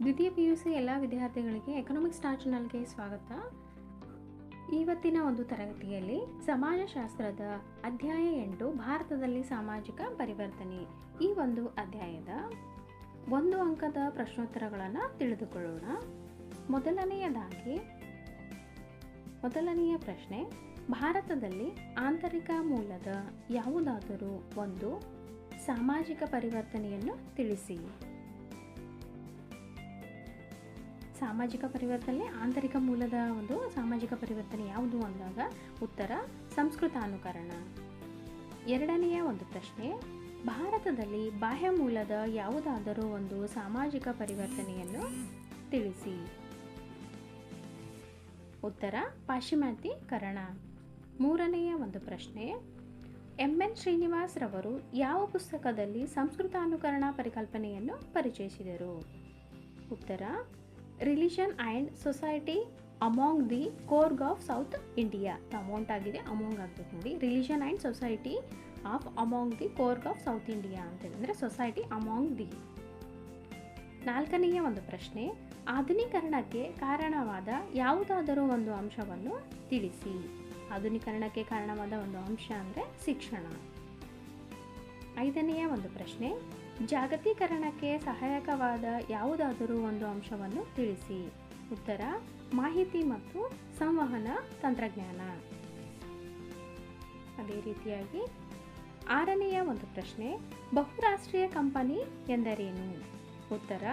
ದ್ವಿತೀಯ P U C ಎಲ್ಲ ವಿದ್ಯಾರ್ಥಿಗಳಿಗೆ ಎಕನಾಮಿಕ್ಸ್ ಸ್ಟಾರ್ ಚಾನಲ್ಗೆ ಸ್ವಾಗತ. ಇವತ್ತಿನ ಒಂದು ತರಗತಿಯಲ್ಲಿ ಸಮಾಜಶಾಸ್ತ್ರದ ಅಧ್ಯಾಯ ಎಂಟು, ಭಾರತದಲ್ಲಿ ಸಾಮಾಜಿಕ ಪರಿವರ್ತನೆ. ಈ ಒಂದು ಅಧ್ಯಾಯದ ಒಂದು ಅಂಕದ ಪ್ರಶ್ನೋತ್ತರಗಳನ್ನು ತಿಳಿದುಕೊಳ್ಳೋಣ. ಮೊದಲನೆಯದಾಗಿ, ಮೊದಲನೆಯ ಪ್ರಶ್ನೆ, ಭಾರತದಲ್ಲಿ ಆಂತರಿಕ ಮೂಲದ ಯಾವುದಾದರೂ ಒಂದು ಸಾಮಾಜಿಕ ಪರಿವರ್ತನೆಯನ್ನು ತಿಳಿಸಿ. ಸಾಮಾಜಿಕ ಪರಿವರ್ತನೆ, ಆಂತರಿಕ ಮೂಲದ ಒಂದು ಸಾಮಾಜಿಕ ಪರಿವರ್ತನೆ ಯಾವುದು ಅಂದಾಗ ಉತ್ತರ, ಸಂಸ್ಕೃತ ಅನುಕರಣ. ಎರಡನೆಯ ಒಂದು ಪ್ರಶ್ನೆ, ಭಾರತದಲ್ಲಿ ಬಾಹ್ಯ ಮೂಲದ ಯಾವುದಾದರೂ ಒಂದು ಸಾಮಾಜಿಕ ಪರಿವರ್ತನೆಯನ್ನು ತಿಳಿಸಿ. ಉತ್ತರ, ಪಾಶ್ಚಿಮಾತ್ಯೀಕರಣ. ಮೂರನೆಯ ಒಂದು ಪ್ರಶ್ನೆ, ಎಂ ಎನ್ ಶ್ರೀನಿವಾಸ್ ರವರು ಯಾವ ಪುಸ್ತಕದಲ್ಲಿ ಸಂಸ್ಕೃತ ಅನುಕರಣ ಪರಿಕಲ್ಪನೆಯನ್ನು ಪರಿಚಯಿಸಿದರು? ಉತ್ತರ religion and society among the Coorg of South India. Amount ಆಗಿದೆ, ಅಮೌಂಗ್ ಆಗ್ಬೇಕು ನೋಡಿ. Religion and society of among the Coorg of South India ಅಂತ ಅಂದರೆ ಸೊಸೈಟಿ ಅಮಾಂಗ್ ದಿ. ನಾಲ್ಕನೆಯ ಒಂದು ಪ್ರಶ್ನೆ, ಆಧುನೀಕರಣಕ್ಕೆ ಕಾರಣವಾದ ಯಾವುದಾದರೂ ಒಂದು ಅಂಶವನ್ನು ತಿಳಿಸಿ. ಆಧುನೀಕರಣಕ್ಕೆ ಕಾರಣವಾದ ಒಂದು ಅಂಶ ಅಂದರೆ ಶಿಕ್ಷಣ. ಐದನೆಯ ಒಂದು ಪ್ರಶ್ನೆ ಜಾಗತೀಕರಣಕ್ಕೆ ಸಹಾಯಕವಾದ ಯಾವುದಾದರೂ ಒಂದು ಅಂಶವನ್ನು ತಿಳಿಸಿ. ಉತ್ತರ, ಮಾಹಿತಿ ಮತ್ತು ಸಂವಹನ ತಂತ್ರಜ್ಞಾನ. ಅದೇ ರೀತಿಯಾಗಿ ಆರನೆಯ ಒಂದು ಪ್ರಶ್ನೆ, ಬಹುರಾಷ್ಟ್ರೀಯ ಕಂಪನಿ ಎಂದರೇನು? ಉತ್ತರ,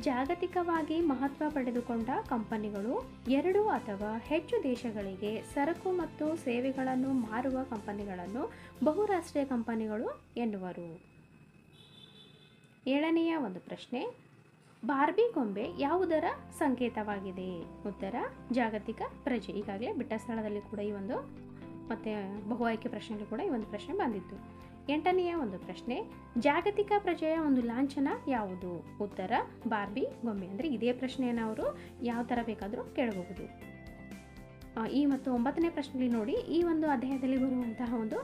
ಜಾಗತಿಕವಾಗಿ ಮಹತ್ವ ಪಡೆದುಕೊಂಡ ಕಂಪನಿಗಳು ಎರಡು ಅಥವಾ ಹೆಚ್ಚು ದೇಶಗಳಿಗೆ ಸರಕು ಮತ್ತು ಸೇವೆಗಳನ್ನು ಮಾರುವ ಕಂಪನಿಗಳನ್ನು ಬಹುರಾಷ್ಟ್ರೀಯ ಕಂಪನಿಗಳು ಎನ್ನುವರು. ಏಳನೆಯ ಒಂದು ಪ್ರಶ್ನೆ, ಬಾರ್ಬಿ ಗೊಂಬೆ ಯಾವುದರ ಸಂಕೇತವಾಗಿದೆ? ಉತ್ತರ, ಜಾಗತಿಕ ಪ್ರಜೆ. ಈಗಾಗಲೇ ಬಿಟ್ಟ ಸ್ಥಳದಲ್ಲಿ ಕೂಡ ಈ ಒಂದು, ಮತ್ತು ಬಹು ಆಯ್ಕೆ ಪ್ರಶ್ನೆಯಲ್ಲಿ ಕೂಡ ಈ ಒಂದು ಪ್ರಶ್ನೆ ಬಂದಿತ್ತು. ಎಂಟನೆಯ ಒಂದು ಪ್ರಶ್ನೆ, ಜಾಗತಿಕ ಪ್ರಜೆಯ ಒಂದು ಲಾಂಛನ ಯಾವುದು? ಉತ್ತರ, ಬಾರ್ಬಿ ಗೊಂಬೆ. ಅಂದರೆ ಇದೇ ಪ್ರಶ್ನೆಯನ್ನು ಅವರು ಯಾವ ಥರ ಬೇಕಾದರೂ ಕೇಳಬಹುದು. ಈ ಮತ್ತು ಒಂಬತ್ತನೇ ಪ್ರಶ್ನೆಯಲ್ಲಿ ನೋಡಿ, ಈ ಒಂದು ಅಧ್ಯಾಯದಲ್ಲಿ ಬರುವಂತಹ ಒಂದು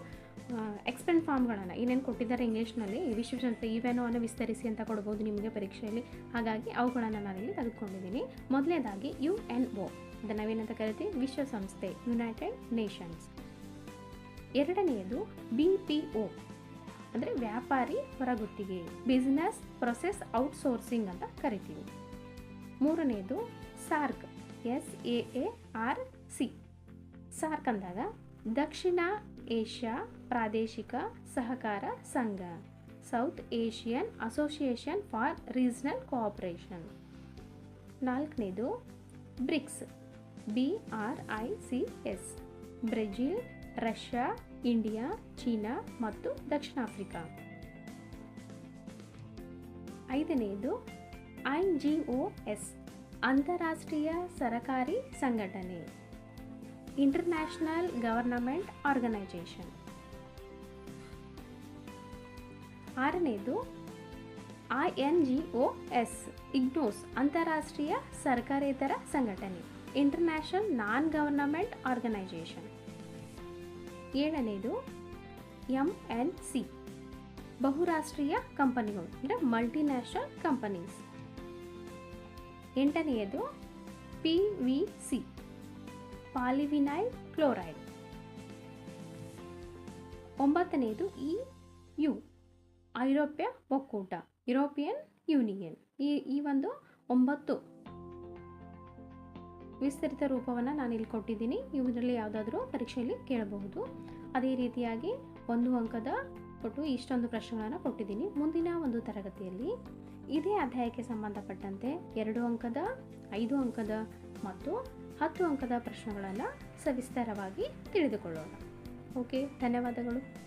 ಎಕ್ಸ್ಪೆಂಡ್ ಫಾರ್ಮ್ಗಳನ್ನು ಏನೇನು ಕೊಟ್ಟಿದ್ದಾರೆ ಇಂಗ್ಲೀಷ್ನಲ್ಲಿ ಇವೆನೋ ಅನ್ನು ವಿಸ್ತರಿಸಿ ಅಂತ ಕೊಡ್ಬೋದು ನಿಮಗೆ ಪರೀಕ್ಷೆಯಲ್ಲಿ. ಹಾಗಾಗಿ ಅವುಗಳನ್ನು ನಾನಿಲ್ಲಿ ತೆಗೆದುಕೊಂಡಿದ್ದೀನಿ. ಮೊದಲನೇದಾಗಿ ಯು ಎನ್ ಒ ಅದನ್ನು ನಾವೇನಂತ ಕರಿತೀವಿ? ವಿಶ್ವಸಂಸ್ಥೆ ಯುನೈಟೆಡ್ ನೇಷನ್ಸ್ ಎರಡನೆಯದು ಬಿ ಪಿ ಒ ಅಂದರೆ ವ್ಯಾಪಾರಿ ಹೊರಗುತ್ತಿಗೆ ಬಿಸ್ನೆಸ್ ಪ್ರೊಸೆಸ್ ಔಟ್ಸೋರ್ಸಿಂಗ್ ಅಂತ ಕರಿತೀವಿ. ಮೂರನೆಯದು SAARC S A A R C SAARC ಅಂದಾಗ ದಕ್ಷಿಣ ಏಷ್ಯಾ ಪ್ರಾದೇಶಿಕ ಸಹಕಾರ ಸಂಘ, South Asian Association for Regional Cooperation. ನಾಲ್ಕನೇದು, BRICS, B R I C S, Brazil, Russia, India, China ಮತ್ತು ದಕ್ಷಿಣ ಆಫ್ರಿಕಾ ಐದನೆಯದು ಐ ಜಿ ಒ ಎಸ್, ಅಂತಾರಾಷ್ಟ್ರೀಯ ಸರಕಾರಿ ಸಂಘಟನೆ. ಇಂಟರ್ನ್ಯಾಷನಲ್ ಗವರ್ನಮೆಂಟ್ ಆರ್ಗನೈಜೇಷನ್ ಆರನೇದು I N G O S ಇಗ್ನೋಸ್ ಅಂತಾರಾಷ್ಟ್ರೀಯ ಸರ್ಕಾರೇತರ ಸಂಘಟನೆ ಇಂಟರ್ನ್ಯಾಷನಲ್ ನಾನ್ ಗವರ್ನಮೆಂಟ್ ಆರ್ಗನೈಜೇಷನ್ ಏಳನೇದು ಎಂ ಎನ್ ಸಿ ಬಹುರಾಷ್ಟ್ರೀಯ ಕಂಪನಿಗಳು, ಅಂದರೆ multinational companies ಎಂಟನೆಯದು P V C polyvinyl chloride. ಒಂಬತ್ತನೆಯದು E U, ಐರೋಪ್ಯ ಒಕ್ಕೂಟ, ಯುರೋಪಿಯನ್ ಯೂನಿಯನ್. ಈ ಈ ಒಂದು ಒಂಬತ್ತು ವಿಸ್ತರಿತ ರೂಪವನ್ನು ನಾನು ಇಲ್ಲಿ ಕೊಟ್ಟಿದ್ದೀನಿ. ಇದರಲ್ಲಿ ಯಾವುದಾದ್ರೂ ಪರೀಕ್ಷೆಯಲ್ಲಿ ಕೇಳಬಹುದು. ಅದೇ ರೀತಿಯಾಗಿ ಒಂದು ಅಂಕದ ಕೊಟ್ಟು ಇಷ್ಟೊಂದು ಪ್ರಶ್ನೆಗಳನ್ನು ಕೊಟ್ಟಿದ್ದೀನಿ. ಮುಂದಿನ ಒಂದು ತರಗತಿಯಲ್ಲಿ ಇದೇ ಅಧ್ಯಾಯಕ್ಕೆ ಸಂಬಂಧಪಟ್ಟಂತೆ ಎರಡು ಅಂಕದ, ಐದು ಅಂಕದ ಮತ್ತು ಹತ್ತು ಅಂಕದ ಪ್ರಶ್ನೆಗಳನ್ನು ಸವಿಸ್ತಾರವಾಗಿ ತಿಳಿದುಕೊಳ್ಳೋಣ. ಓಕೆ ಧನ್ಯವಾದಗಳು.